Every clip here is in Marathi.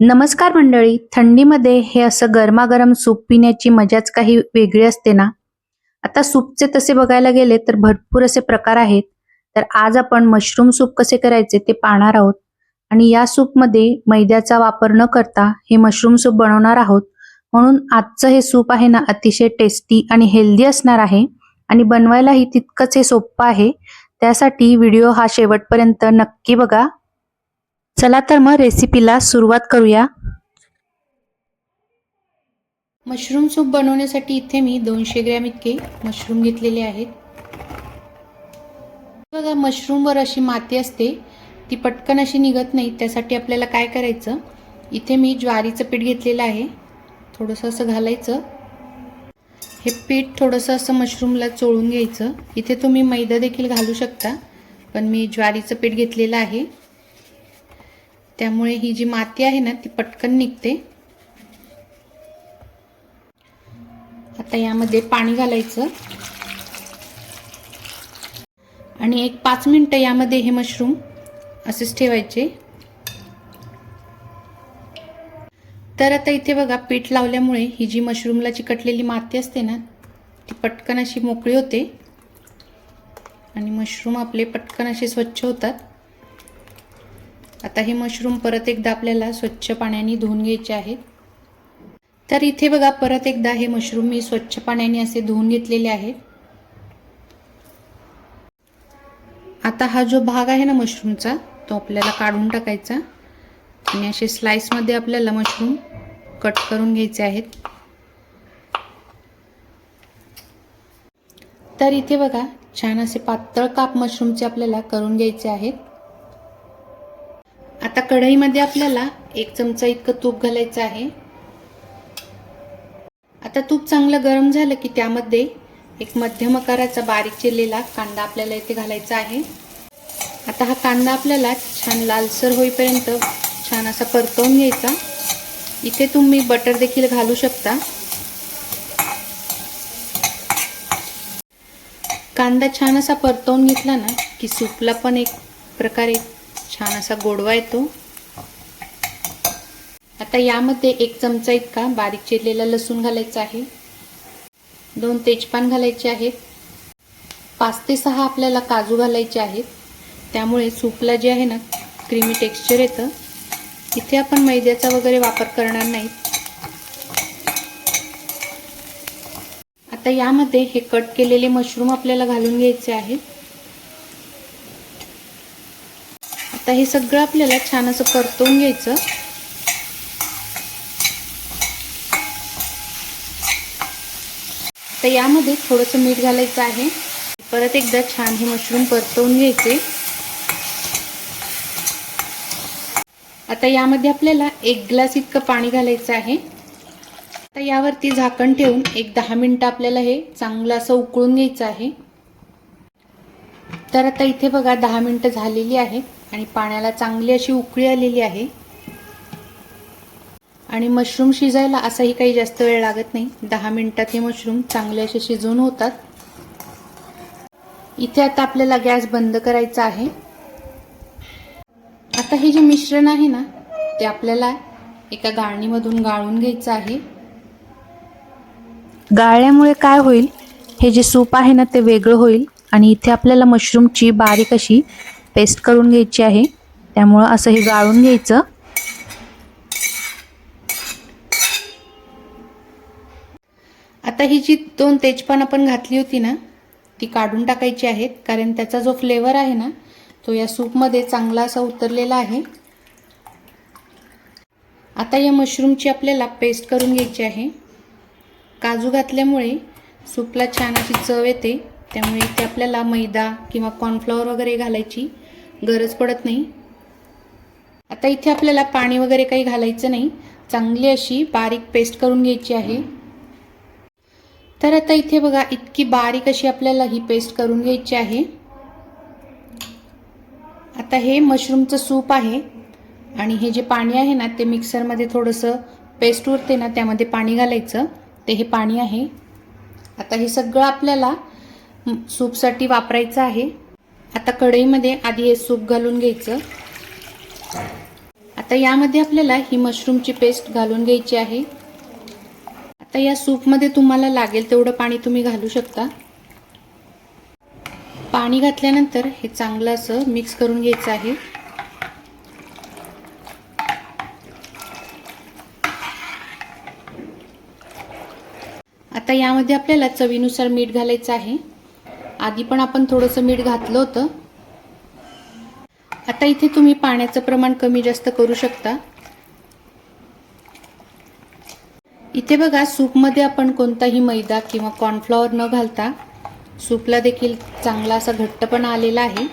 नमस्कार मंडळी थंडीमध्ये हे असं गरमागरम सूप पिण्याची मजाच काही वेगळी असते ना? आता सूपचे तसे बघायला गेले तर भरपूर असे प्रकार आहेत. तर आज आपण मशरूम सूप कसे करायचे ते पाहणार आहोत. आणि या सूपमध्ये मैद्याचा वापर न करता हे मशरूम सूप बनवणार आहोत. म्हणून आजचं हे सूप आहे ना अतिशय टेस्टी आणि हेल्दी असणार आहे. आणि बनवायलाही तितकंच हे सोपं आहे. त्यासाठी व्हिडिओ हा शेवटपर्यंत नक्की बघा. चला तर मग रेसिपीला सुरुवात करूया. मशरूम सूप बनवण्यासाठी इथे मी दोनशे ग्रॅम इतके मशरूम घेतलेले आहेत. बघा मशरूमवर अशी माती असते ती पटकन अशी निघत नाही त्यासाठी आपल्याला काय करायचं? इथे मी ज्वारीचं पीठ घेतलेलं आहे थोडंसं असं घालायचं. हे पीठ थोडंसं असं मशरूमला चोळून घ्यायचं. इथे तुम्ही मैदा देखील घालू शकता पण मी ज्वारीचं पीठ घेतलेलं आहे. त्यामुळे ही जी माती आहे ना ती पटकन निघते. आता यामध्ये पाणी घालायचं. आणि एक पाच मिनटं यामध्ये हे मशरूम असेच ठेवायचे. तर आता इथे बघा पीठ लावल्यामुळे ही जी मशरूमला चिकटलेली माती असते ना ती पटकन अशी मोकळी होते. आणि मशरूम आपले पटकन असे स्वच्छ होतात. आता हे मशरूम परत एकदा आपल्याला स्वच्छ पाण्याने धुवून घ्यायचे आहेत. तर इथे बघा परत एकदा हे मशरूम मी स्वच्छ पाण्याने असे धुवून घेतलेले आहेत. आता हा जो भाग आहे ना मशरूमचा तो आपल्याला काढून टाकायचा. आणि असे स्लाइसमध्ये आपल्याला मशरूम कट करून घ्यायचे आहेत. तर इथे बघा छान असे पातळ काप मशरूमचे आपल्याला करून घ्यायचे आहेत. आता कढईमध्ये आपल्याला एक चमचा इतकं तूप घालायचं आहे. आता तूप चांगलं गरम झालं की त्यामध्ये एक मध्यम आकाराचा बारीक चिरलेला कांदा आपल्याला इथे घालायचा आहे. आता हा कांदा आपल्याला छान लालसर होईपर्यंत छान असा परतवून घ्यायचा. इथे तुम्ही बटर देखील घालू शकता. कांदा छान असा परतवून घेतला ना की सूपला पण एक प्रकारे छान असा गोडवा येतो. आता यामध्ये एक चमचा इतका बारीक चिरलेला लसूण घालायचा आहे. दोन तेजपान घालायचे आहेत. पाच ते सहा आपल्याला काजू घालायचे आहेत. त्यामुळे सूपला जे आहे ना क्रीमी टेक्स्चर येतं. इथे आपण मैद्याचा वगैरे वापर करणार नाही. आता यामध्ये हे कट केलेले मशरूम आपल्याला घालून घ्यायचे आहेत आता हे सगळं आपल्याला छान असं परतवून घ्यायचं. तर यामध्ये थोडंसं मीठ घालायचं आहे. परत एकदा छान हे मशरूम परतवून घ्यायचे. आता यामध्ये आपल्याला एक ग्लास इतकं पाणी घालायचं आहे. आता यावरती झाकण ठेवून एक दहा मिनटं आपल्याला हे चांगलं असं उकळून घ्यायचं आहे. तर आता इथे बघा दहा मिनटं झालेली आहेत. आणि पाण्याला चांगली अशी उकळी आलेली आहे. आणि मशरूम शिजायला असाही काही जास्त वेळ लागत नाही. दहा मिनिटात हे मशरूम चांगले असे शिजवून होतात. इथे आता आपल्याला गॅस बंद करायचा आहे. आता हे जे मिश्रण आहे ना ते आपल्याला एका गाळणीमधून गाळून घ्यायचं आहे. गाळल्यामुळे काय होईल? हे जे सूप आहे ना ते वेगळं होईल. आणि इथे आपल्याला मशरूमची बारीक अशी पेस्ट करून घ्यायची आहे. त्यामुळं असं हे गाळून घ्यायचं. आता ही जी दोन तेजपान आपण घातली होती ना ती काढून टाकायची आहेत. कारण त्याचा जो फ्लेवर आहे ना तो या सूपमध्ये चांगला असा उतरलेला आहे. आता या मशरूमची आपल्याला पेस्ट करून घ्यायची आहे. काजू घातल्यामुळे सूपला छान अशी चव येते. त्यामुळे इथे आपल्याला मैदा किंवा कॉर्नफ्लॉवर वगैरे घालायची गरज पडत नाही. आता इथे आपल्याला पाणी वगैरे काही घालायचं नाही. चांगली अशी बारीक पेस्ट करून घ्यायची आहे. तर आता इथे बघा इतकी बारीक अशी आपल्याला ही पेस्ट करून घ्यायची आहे. आता हे मशरूमचं सूप आहे. आणि हे जे पाणी आहे ना ते मिक्सरमध्ये थोडंसं पेस्ट उरते ना त्यामध्ये पाणी घालायचं. ते हे पाणी आहे. आता हे सगळं आपल्याला सूपसाठी वापरायचं आहे. आता कढईमध्ये आधी हे सूप घालून घ्यायचं. आता यामध्ये आपल्याला ही मशरूमची पेस्ट घालून घ्यायची आहे. आता या सूपमध्ये तुम्हाला लागेल तेवढं पाणी तुम्ही घालू शकता. पाणी घातल्यानंतर हे चांगलं असं मिक्स करून घ्यायचं आहे. आता यामध्ये आपल्याला चवीनुसार मीठ घालायचं आहे. आधी पण आपण थोडंसं मीठ घातलं होतं. आता इथे तुम्ही पाण्याचं प्रमाण कमी जास्त करू शकता. इथे बघा सूपमध्ये आपण कोणताही मैदा किंवा कॉर्नफ्लॉवर न घालता सूपला देखील चांगला असा घट्टपणा आलेला आहे.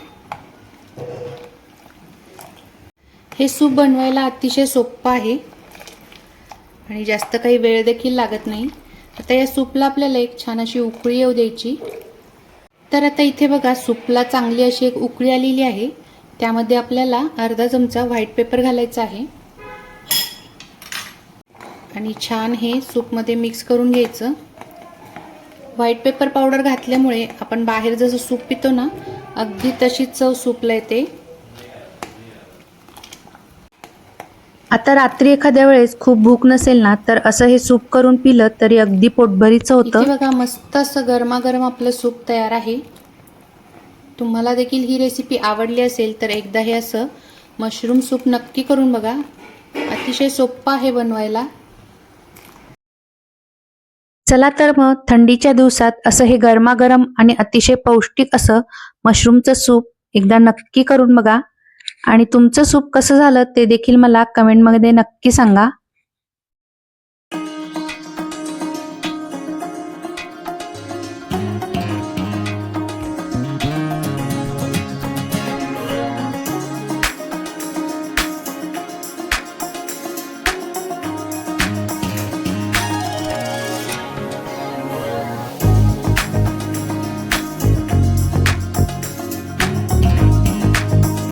हे सूप बनवायला अतिशय सोपं आहे. आणि जास्त काही वेळ देखील लागत नाही. आता या सूपला आपल्याला एक छान अशी उकळी येऊ द्यायची. तर आता इथे बघा सूपला चांगली अशी एक उकळी आलेली आहे. त्यामध्ये आपल्याला अर्धा चमचा व्हाईट पेपर घालायचा आहे. आणि छान हे सूपमध्ये मिक्स करून घ्यायचं. व्हाईट पेपर पावडर घातल्यामुळे आपण बाहेर जसं सूप पितो ना अगदी तशीच चव सूपला येते. आता रात्री एखाद्या वेळेस खूप भूक नसेल ना तर असं हे सूप करून पिलं तरी अगदी पोटभरीचं होतं. बघा मस्त असं गरमागरम आपलं सूप तयार आहे. तुम्हाला देखील ही रेसिपी आवडली असेल तर एकदा हे असं मशरूम सूप नक्की करून बघा. अतिशय सोपं आहे बनवायला. चला तर मग थंडीच्या दिवसात असं हे गरमागरम आणि अतिशय पौष्टिक असं मशरूमचं सूप एकदा नक्की करून बघा. आणि तुमचं सूप कसं झालं ते देखील मला कमेंटमध्ये नक्की सांगा.